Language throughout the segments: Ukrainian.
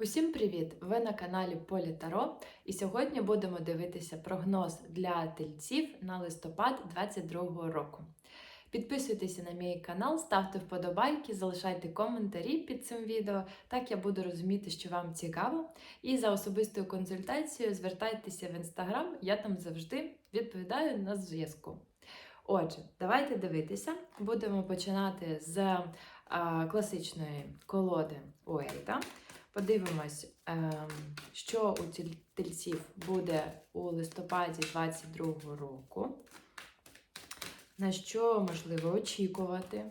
Усім привіт! Ви на каналі Полі Таро, і сьогодні будемо дивитися прогноз для тельців на листопад 2022 року. Підписуйтеся на мій канал, ставте вподобайки, залишайте коментарі під цим відео. Так я буду розуміти, що вам цікаво. І за особистою консультацією звертайтеся в інстаграм, я там завжди відповідаю на зв'язку. Отже, давайте дивитися. Будемо починати з а, класичної колоди Уейта. Подивимось, ем, що у тіль- тельців буде у листопаді 2022 року, на що можливо очікувати,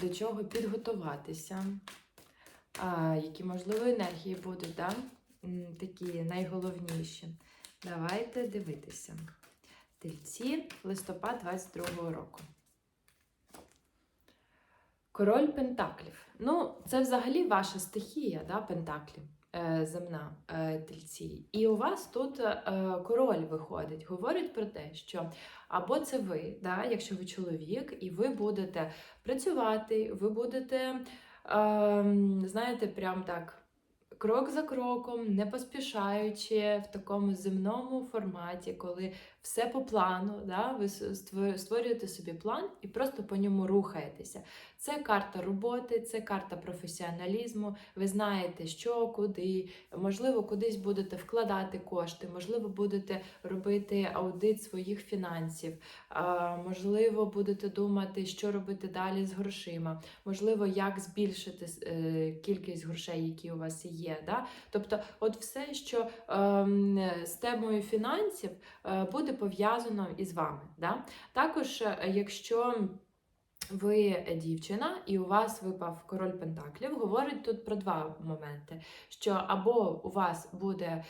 до чого підготуватися, які можливо енергії будуть, да? Такі найголовніші. Давайте дивитися. Тельці, листопад 22 року. Король Пентаклів. Ну, це взагалі ваша стихія, да, Пентаклі, е, земна е, тельці. І у вас тут е, король виходить, говорить про те, що або це ви, да, якщо ви чоловік, і ви будете працювати, ви будете, е, знаєте, прям так. Крок за кроком, не поспішаючи в такому земному форматі, коли все по плану, да? ви створюєте собі план і просто по ньому рухаєтеся. Це карта роботи, це карта професіоналізму. Ви знаєте, що, куди, можливо, кудись будете вкладати кошти, можливо, будете робити аудит своїх фінансів, можливо, будете думати, що робити далі з грошима, можливо, як збільшити е, кількість грошей, які у вас є. Да? Тобто, от все, що ем, з темою фінансів е, буде пов'язано із вами. Да? Також, е, якщо ви дівчина, і у вас випав король Пентаклів, говорить тут про два моменти: що або у вас буде е,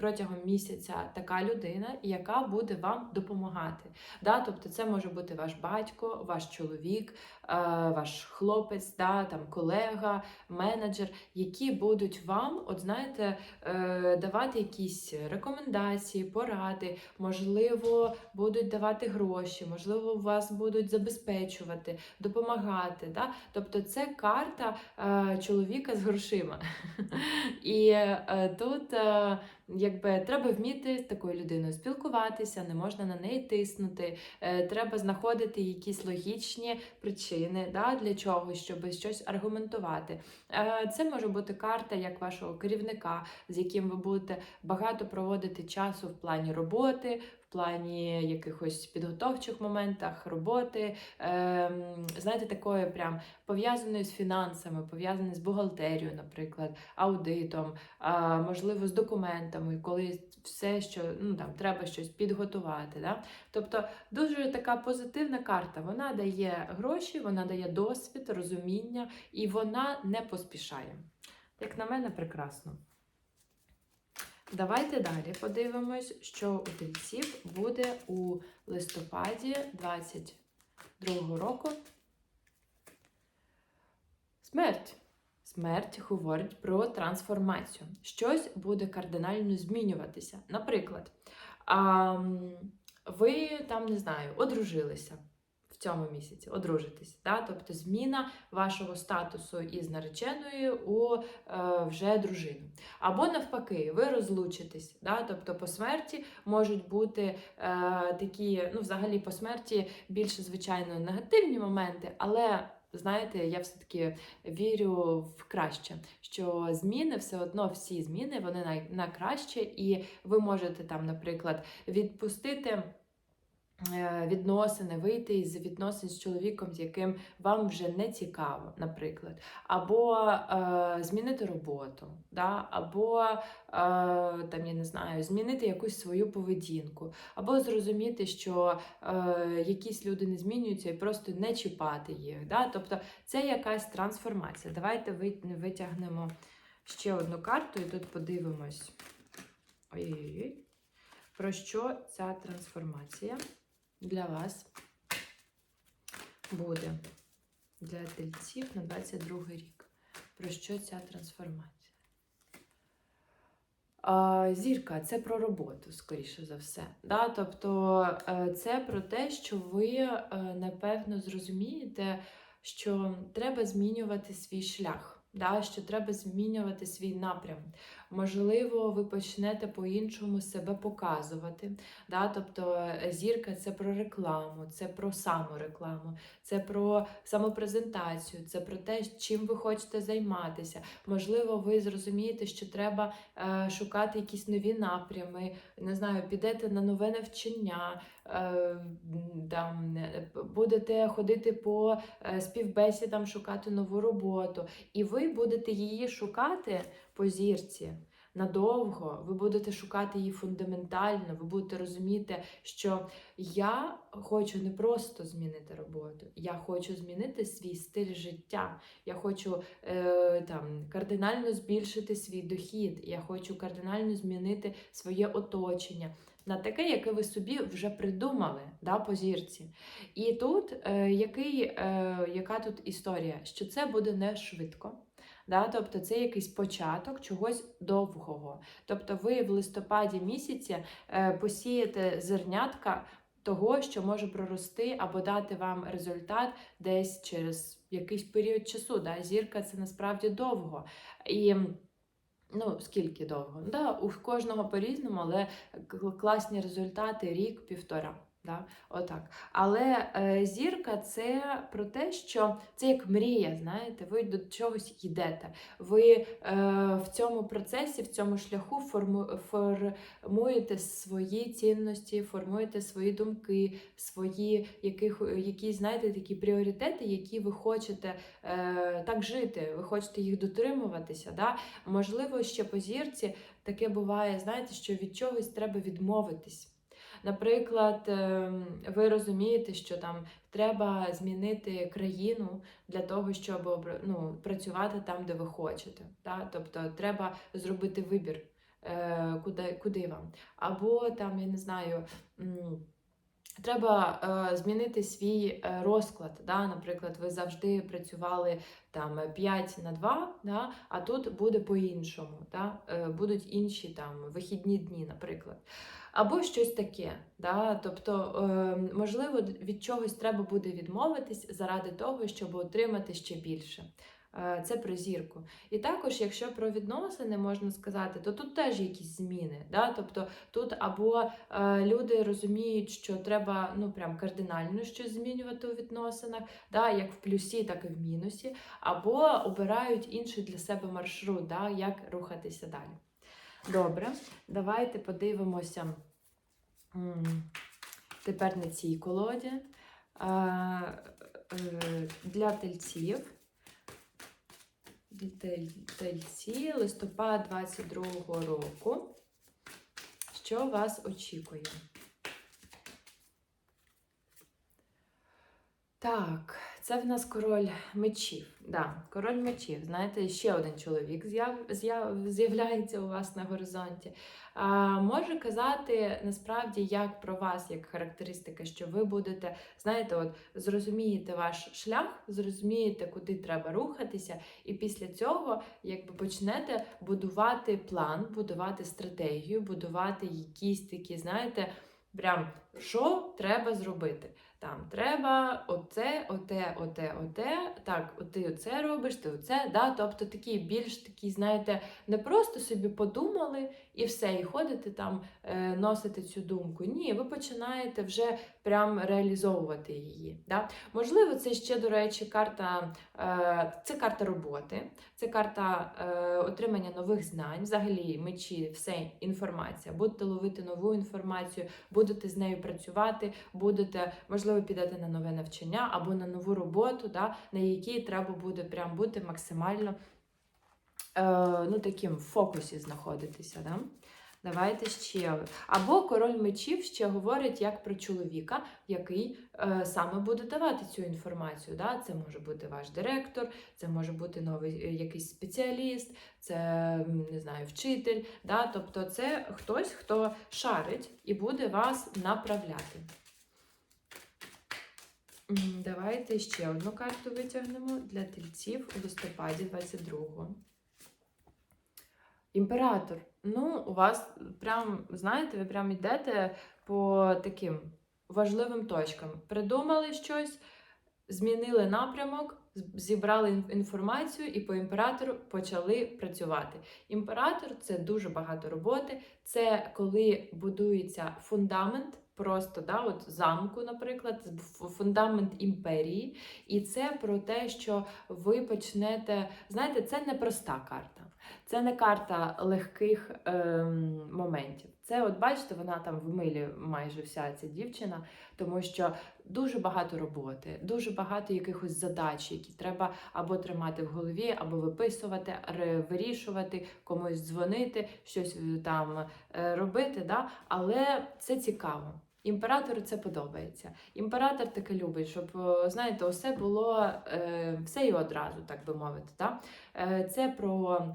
протягом місяця така людина, яка буде вам допомагати. Да? Тобто це може бути ваш батько, ваш чоловік, е, ваш хлопець, да? там, колега, менеджер, які будуть вам, от знаєте, е, давати якісь рекомендації, поради, можливо, будуть давати гроші, можливо, вас будуть забезпечувати, допомагати. Да? Тобто це карта е, чоловіка з грошима. І е, тут е, якби треба вміти з такою людиною спілкуватися, не можна на неї тиснути. Е, треба знаходити якісь логічні причини да, для чого, щоб щось аргументувати. Е, це може бути карта як вашого керівника, з яким ви будете багато проводити часу в плані роботи, в плані якихось підготовчих моментах роботи. Ем, знаєте, такої прям пов'язаної з фінансами, пов'язаної з бухгалтерією, наприклад, аудитом, а, можливо, з документами, коли все, що ну там треба щось підготувати. Да? Тобто дуже така позитивна карта. Вона дає гроші, вона дає досвід, розуміння, і вона не поспішає. Як на мене, прекрасно. Давайте далі подивимось, що у тельців буде у листопаді 22 року. Смерть. Смерть говорить про трансформацію. Щось буде кардинально змінюватися. Наприклад, ви там не знаю, одружилися в цьому місяці, одружитесь. Да? Тобто зміна вашого статусу із нареченою у е, вже дружину. Або навпаки, ви розлучитесь. Да? Тобто по смерті можуть бути е, такі, ну, взагалі, по смерті більше, звичайно, негативні моменти, але. Знаєте, я все-таки вірю в краще, що зміни все одно всі зміни вони на, на краще, і ви можете там, наприклад, відпустити відносини, вийти із відносин з чоловіком, з яким вам вже не цікаво, наприклад, або е, змінити роботу, да? або е, там, я не знаю, змінити якусь свою поведінку, або зрозуміти, що е, якісь люди не змінюються і просто не чіпати їх. Да? Тобто це якась трансформація. Давайте витягнемо ще одну карту і тут подивимось. Ой-ой-ой. Про що ця трансформація для вас буде для тельців на 22 рік? Про що ця трансформація? Зірка це про роботу, скоріше за все. Да? Тобто е, це про те, що ви е, напевно зрозумієте, що треба змінювати свій шлях. да, що треба змінювати свій напрям. Можливо, ви почнете по-іншому себе показувати. Да? Тобто е, зірка це про рекламу, це про саморекламу, це про самопрезентацію, це про те, чим ви хочете займатися. Можливо, ви зрозумієте, що треба е, шукати якісь нові напрями, не знаю, підете на нове навчання, е, там, е, будете ходити по е, співбесідам, шукати нову роботу. І ви будете її шукати по зірці. Надовго ви будете шукати її фундаментально, ви будете розуміти, що я хочу не просто змінити роботу, я хочу змінити свій стиль життя. Я хочу е, там кардинально збільшити свій дохід. Я хочу кардинально змінити своє оточення на таке, яке ви собі вже придумали да, по зірці. І тут е, який, е, яка тут історія? Що це буде не швидко. Да? Тобто це якийсь початок чогось довгого. Тобто ви в листопаді місяці е, посієте зернятка того, що може прорости або дати вам результат десь через якийсь період часу. Да? Зірка це насправді довго. І Ну, скільки довго? Да, у кожного по-різному, але класні результати рік, півтора. Да? Отак. Але е, зірка це про те, що це як мрія, знаєте, ви до чогось йдете. Ви е, в цьому процесі, в цьому шляху форму, формуєте свої цінності, формуєте свої думки, свої яких, якісь, знаєте, такі пріоритети, які ви хочете е, так жити, ви хочете їх дотримуватися. Да? Можливо, ще по зірці таке буває, знаєте, що від чогось треба відмовитись. Наприклад, ем, ви розумієте, що там треба змінити країну для того, щоб ну, працювати там, де ви хочете. Да? Тобто треба зробити вибір, е, куди, куди вам. Або там, я не знаю. Треба е, змінити свій е, розклад. Да? Наприклад, ви завжди працювали там 5 на 2, да? а тут буде по-іншому. Да? Е, будуть інші там вихідні дні, наприклад. Або щось таке. Да? Тобто, е, можливо, від чогось треба буде відмовитись заради того, щоб отримати ще більше. Е, Це про зірку. І також, якщо про відносини можна сказати, то тут теж якісь зміни. Да? Тобто тут або е, люди розуміють, що треба ну прям кардинально щось змінювати у відносинах, да? як в плюсі, так і в мінусі, або обирають інший для себе маршрут, да? як рухатися далі. Добре, давайте подивимося тепер на цій колоді. Е, е, Для тельців. Тельці, листопад 22-го року. Що вас очікує? Так, це в нас король мечів. Да, король мечів. Знаєте, ще один чоловік з'яв, з'яв, з'являється у вас на горизонті. А, може казати насправді як про вас, як характеристика, що ви будете, знаєте, от зрозумієте ваш шлях, зрозумієте, куди треба рухатися, і після цього якби почнете будувати план, будувати стратегію, будувати якісь такі, знаєте, прям що треба зробити. Там треба оце, оте, оте, оте. Так, ти оце робиш, ти оце. Да? Тобто такі більш такі, знаєте, не просто собі подумали і все, і ходите там, е, носите цю думку. Ні, ви починаєте вже прям реалізовувати її. Да? Можливо, це ще, до речі, карта, е, це карта роботи, це карта е, отримання нових знань, взагалі мечі, все інформація. Будете ловити нову інформацію, будете з нею працювати, будете, можливо, підете на нове навчання або на нову роботу, да, на якій треба буде прям бути максимально е, ну, таким в фокусі знаходитися. Да? Давайте ще. Або король мечів ще говорить як про чоловіка, який е, саме буде давати цю інформацію. Да? Це може бути ваш директор, це може бути новий е, якийсь спеціаліст, це не знаю, вчитель. Да? Тобто це хтось, хто шарить і буде вас направляти. Давайте ще одну карту витягнемо для тельців у листопаді 22-го. Імператор. Ну, у вас прям, знаєте, ви прям йдете по таким важливим точкам. Придумали щось, змінили напрямок, зібрали інформацію і по імператору почали працювати. Імператор це дуже багато роботи. Це коли будується фундамент. Просто да, от замку, наприклад, фундамент імперії, і це про те, що ви почнете. Знаєте, це не проста карта. Це не карта легких ем, моментів. Це, от бачите, вона там в милі майже вся ця дівчина, тому що дуже багато роботи, дуже багато якихось задач, які треба або тримати в голові, або виписувати, вирішувати, комусь дзвонити, щось е, там е, робити. Да? Але це цікаво. Імператору це подобається. Імператор таке любить, щоб знаєте, усе було е, все і одразу, так би мовити. Да? Е, це про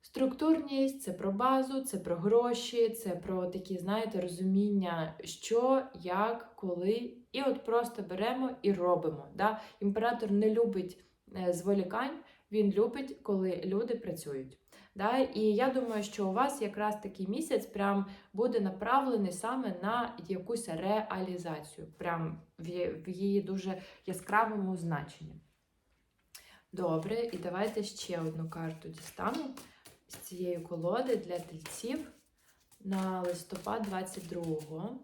структурність, це про базу, це про гроші, це про такі, знаєте, розуміння, що, як, коли. І от просто беремо і робимо. Да? Імператор не любить е, зволікань, він любить, коли люди працюють. Да? І я думаю, що у вас якраз такий місяць прям буде направлений саме на якусь реалізацію, прям в її дуже яскравому значенні. Добре, і давайте ще одну карту дістану з цієї колоди для тельців на листопад 22-го.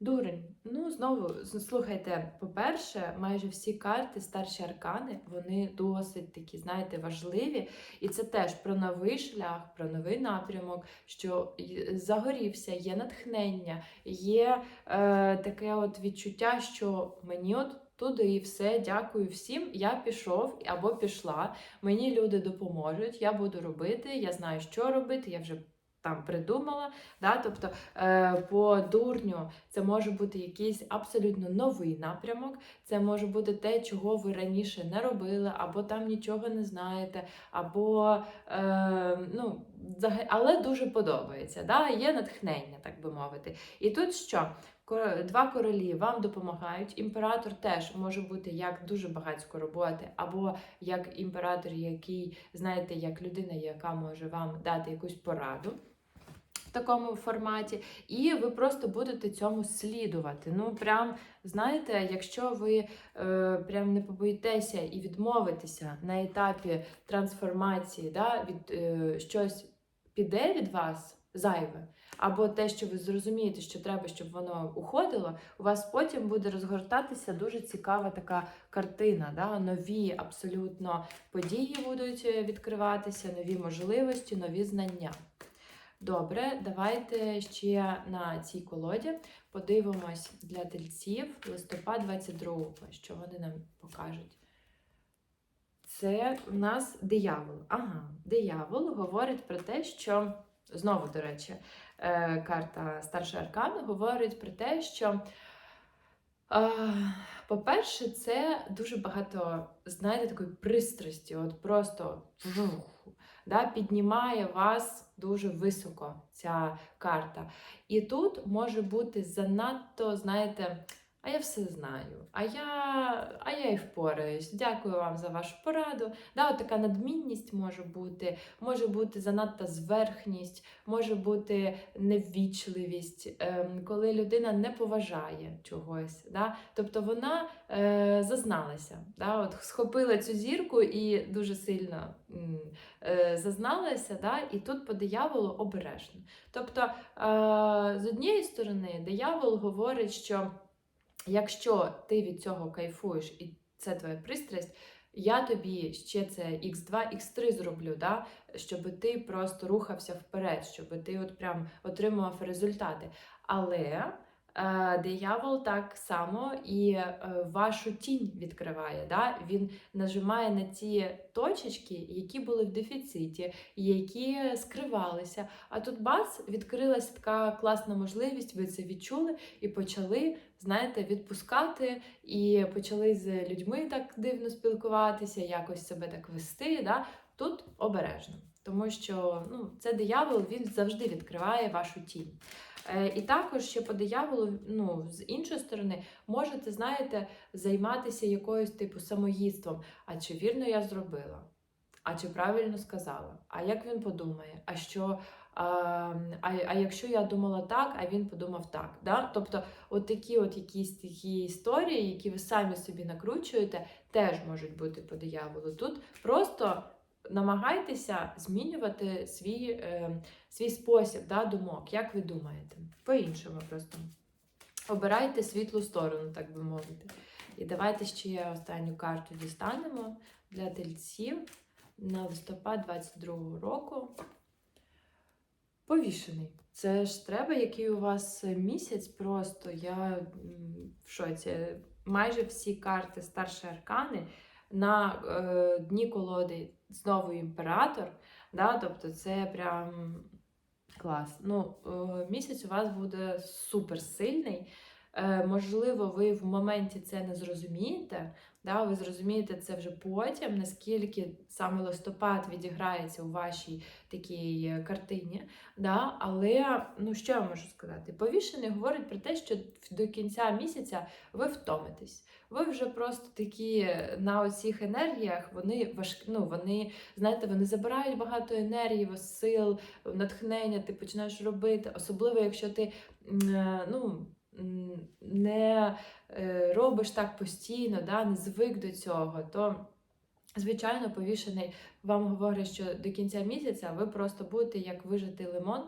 Дурень. Ну, знову, слухайте, по-перше, майже всі карти, старші аркани, вони досить такі, знаєте, важливі. І це теж про новий шлях, про новий напрямок, що загорівся, є натхнення, є е, таке от відчуття, що мені от туди і все, дякую всім. Я пішов або пішла. Мені люди допоможуть, я буду робити, я знаю, що робити, я вже там придумала. Да? Тобто е, по дурню це може бути якийсь абсолютно новий напрямок, це може бути те, чого ви раніше не робили, або там нічого не знаєте, або е, ну, але дуже подобається. Да? Є натхнення, так би мовити. І тут що? Два королі вам допомагають. Імператор теж може бути як дуже багатько роботи, або як імператор, який, знаєте, як людина, яка може вам дати якусь пораду такому форматі, і ви просто будете цьому слідувати. Ну, прям знаєте, якщо ви е, прям не побоїтеся і відмовитеся на етапі трансформації, да, від е, щось піде від вас зайве. Або те, що ви зрозумієте, що треба, щоб воно уходило, у вас потім буде розгортатися дуже цікава така картина. Да? Нові абсолютно події будуть е, відкриватися, нові можливості, нові знання. Добре, давайте ще на цій колоді подивимось для тельців листопад 22-го, що вони нам покажуть. Це у нас диявол. Ага, диявол говорить про те, що знову, до речі, е, карта старший аркан говорить про те, що, по-перше, це дуже багато, знаєте, такої пристрасті, от просто вжух, да, піднімає вас дуже високо ця карта. І тут може бути занадто, знаєте, а я все знаю, а я, а я і впораюсь. Дякую вам за вашу пораду. Да, от така надмінність може бути, може бути занадто зверхність, може бути неввічливість, ем, коли людина не поважає чогось. Да? Тобто вона е, зазналася, да? от схопила цю зірку і дуже сильно е, зазналася, да? і тут по дияволу обережно. Тобто, е, з однієї сторони, диявол говорить, що якщо ти від цього кайфуєш і це твоя пристрасть, я тобі ще це X2, X3 зроблю, да? щоб ти просто рухався вперед, щоб ти от прям отримував результати. Але диявол так само і е, вашу тінь відкриває. Да? Він нажимає на ті точечки, які були в дефіциті, які скривалися. А тут бац, відкрилась така класна можливість, ви це відчули і почали, знаєте, відпускати, і почали з людьми так дивно спілкуватися, якось себе так вести. Да? Тут обережно. Тому що ну, це диявол, він завжди відкриває вашу тінь. Е, і також ще по дияволу, ну, з іншої сторони, можете, знаєте, займатися якоюсь типу самоїдством. А чи вірно я зробила? А чи правильно сказала? А як він подумає? А що, А, а, а якщо я думала так, а він подумав так. Да? Тобто, от такі от якісь такі історії, які ви самі собі накручуєте, теж можуть бути по дияволу. Тут просто намагайтеся змінювати свій, е, свій спосіб да, думок, як ви думаєте. По-іншому просто. Обирайте світлу сторону, так би мовити. І давайте ще останню карту дістанемо для тельців на листопад 22-го року. Повішений. Це ж треба, який у вас місяць просто. Я в шоці. Майже всі карти старші аркани на е, дні колоди знову імператор. Да? Тобто це прям клас. Ну, е, місяць у вас буде супер сильний. Е, можливо, ви в моменті це не зрозумієте. Да? Ви зрозумієте це вже потім, наскільки саме листопад відіграється у вашій такій е, картині. Да? Але ну що я можу сказати? Повішений говорить про те, що до кінця місяця ви втомитесь. Ви вже просто такі на оцих енергіях, вони важкі, ну вони, знаєте, вони забирають багато енергії, сил, натхнення, ти починаєш робити, особливо якщо ти е, ну, не е, робиш так постійно, да, не звик до цього, то. Звичайно, повішений вам говорить, що до кінця місяця ви просто будете як вижатий лимон,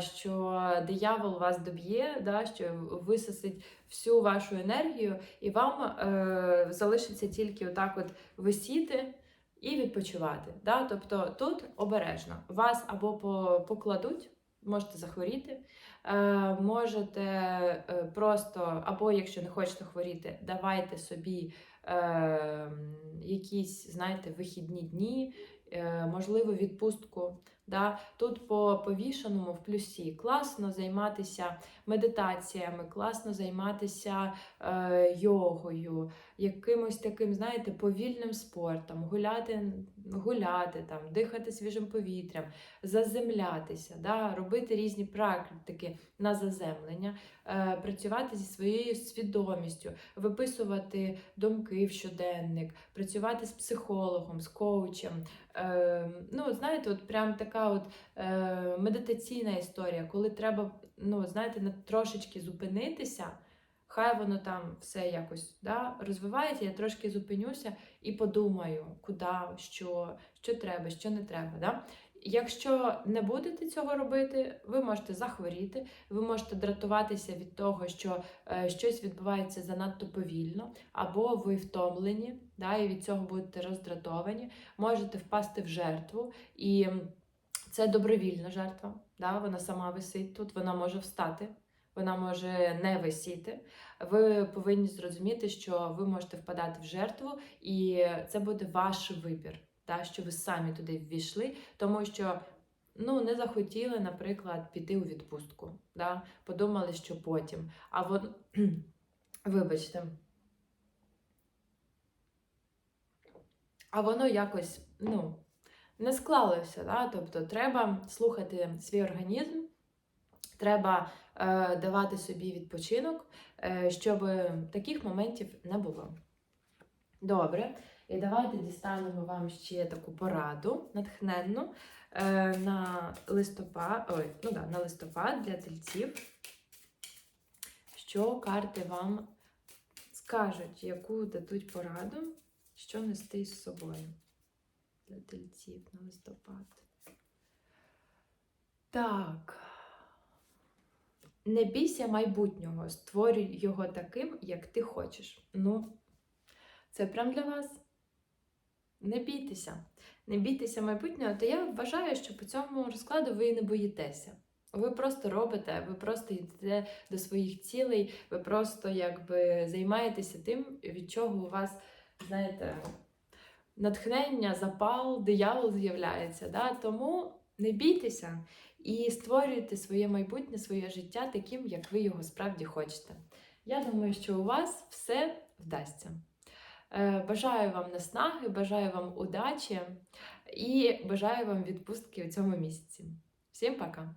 що диявол вас доб'є, да, що висосить всю вашу енергію, і вам е, залишиться тільки отак от висіти і відпочивати. Да? Тобто тут обережно вас або покладуть, можете захворіти, е, можете е, просто, або якщо не хочете хворіти, давайте собі е, якісь, знаєте, вихідні дні, можливо, відпустку. Да? Тут по повішеному в плюсі класно займатися медитаціями, класно займатися йогою, якимось таким, знаєте, повільним спортом, гуляти, гуляти там, дихати свіжим повітрям, заземлятися, да? робити різні практики на заземлення, е, працювати зі своєю свідомістю, виписувати думки в щоденник, працювати з психологом, з коучем. Е, ну, знаєте, от прям така от е, медитаційна історія, коли треба, ну, знаєте, на трошечки зупинитися, хай воно там все якось да, розвивається, я трошки зупинюся і подумаю, куди, що, що треба, що не треба. Да? Якщо не будете цього робити, ви можете захворіти, ви можете дратуватися від того, що е, щось відбувається занадто повільно, або ви втомлені, да, і від цього будете роздратовані, можете впасти в жертву, і це добровільна жертва. Да, вона сама висить тут, вона може встати, вона може не висіти. Ви повинні зрозуміти, що ви можете впадати в жертву, і це буде ваш вибір та, що ви самі туди ввійшли, тому що ну, не захотіли, наприклад, піти у відпустку. Да? Подумали, що потім. А вон, вибачте. А воно якось ну, не склалося. Да? Тобто треба слухати свій організм, треба давати собі відпочинок, е, щоб таких моментів не було. Добре. І давайте дістанемо вам ще таку пораду натхненну е, на листопад, ой, ну да, на листопад для тельців. Що карти вам скажуть, яку дадуть пораду, що нести з собою для тельців на листопад. Так. Не бійся майбутнього, створюй його таким, як ти хочеш. Ну, це прям для вас. Не бійтеся, не бійтеся майбутнього, то я вважаю, що по цьому розкладу ви і не боїтеся. Ви просто робите, ви просто йдете до своїх цілей, ви просто якби займаєтеся тим, від чого у вас, знаєте, натхнення, запал, диявол з'являється. Да? Тому не бійтеся і створюєте своє майбутнє, своє життя таким, як ви його справді хочете. Я думаю, що у вас все вдасться. Е, Бажаю вам наснаги, бажаю вам удачі і бажаю вам відпустки у цьому місяці. Всім пока!